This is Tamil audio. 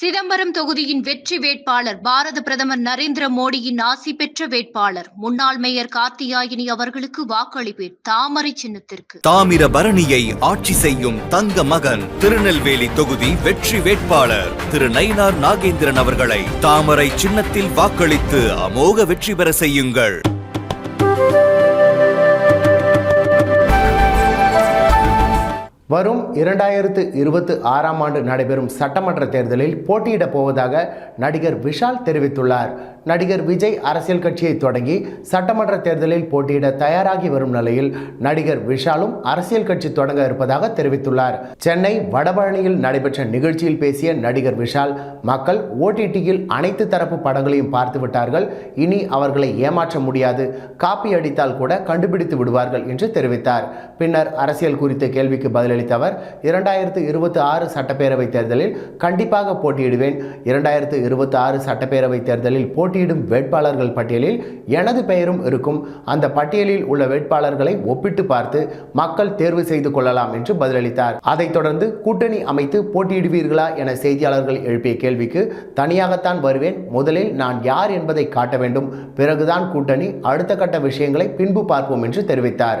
சிதம்பரம் தொகுதியின் வெற்றி வேட்பாளர் பாரத பிரதமர் நரேந்திர மோடியின் ஆசி பெற்ற வேட்பாளர். முன்னாள் மேயர் கார்த்தியாயினி அவர்களுக்கு வாக்களிப்பேன் தாமரை சின்னத்திற்கு. தாமிரபரணியை ஆட்சி செய்யும் தங்க மகன் திருநெல்வேலி தொகுதி வெற்றி வேட்பாளர். திரு நயினார் நாகேந்திரன் அவர்களை தாமரை சின்னத்தில் வாக்களித்து அமோக வெற்றி பெற செய்யுங்கள். வரும் இரண்டாயிரத்து இருபத்தி ஆறாம் ஆண்டு நடைபெறும் சட்டமன்ற தேர்தலில் போட்டியிடப் போவதாக நடிகர் விஷால் தெரிவித்துள்ளார். நடிகர் விஜய் அரசியல் கட்சியை தொடங்கி சட்டமன்ற தேர்தலில் போட்டியிட தயாராகி வரும் நிலையில் நடிகர் விஷாலும் அரசியல் கட்சி தொடங்க இருப்பதாக தெரிவித்துள்ளார். சென்னை வடபழனியில் நடைபெற்ற நிகழ்ச்சியில் பேசிய நடிகர் விஷால் மக்கள் ஓடிடியில் அனைத்து தரப்பு படங்களையும் பார்த்து விட்டார்கள். இனி அவர்களை ஏமாற்ற முடியாது. காப்பி அடித்தால் கூட கண்டுபிடித்து விடுவார்கள் என்று தெரிவித்தார். பின்னர் அரசியல் குறித்த கேள்விக்கு பதிலளித்த அவர் இரண்டாயிரத்து இருபத்தி ஆறு சட்டப்பேரவை தேர்தலில் கண்டிப்பாக போட்டியிடுவேன். இரண்டாயிரத்து இருபத்தி ஆறு சட்டப்பேரவை தேர்தலில் போட்டியிடும் வேட்பாளர்கள் பட்டியலில் எனது பெயரும் இருக்கும். அந்த பட்டியலில் உள்ள வேட்பாளர்களை ஒப்பிட்டு பார்த்து மக்கள் தேர்வு செய்து கொள்ளலாம் என்று பதிலளித்தார். அதைத் தொடர்ந்து கூட்டணி அமைத்து போட்டியிடுவீர்களா என செய்தியாளர்கள் எழுப்பிய கேள்விக்கு தனியாகத்தான் வருவேன். முதலில் நான் யார் என்பதை காட்ட வேண்டும். பிறகுதான் கூட்டணி அடுத்த கட்ட விஷயங்களை பின்பு பார்ப்போம் என்று தெரிவித்தார்.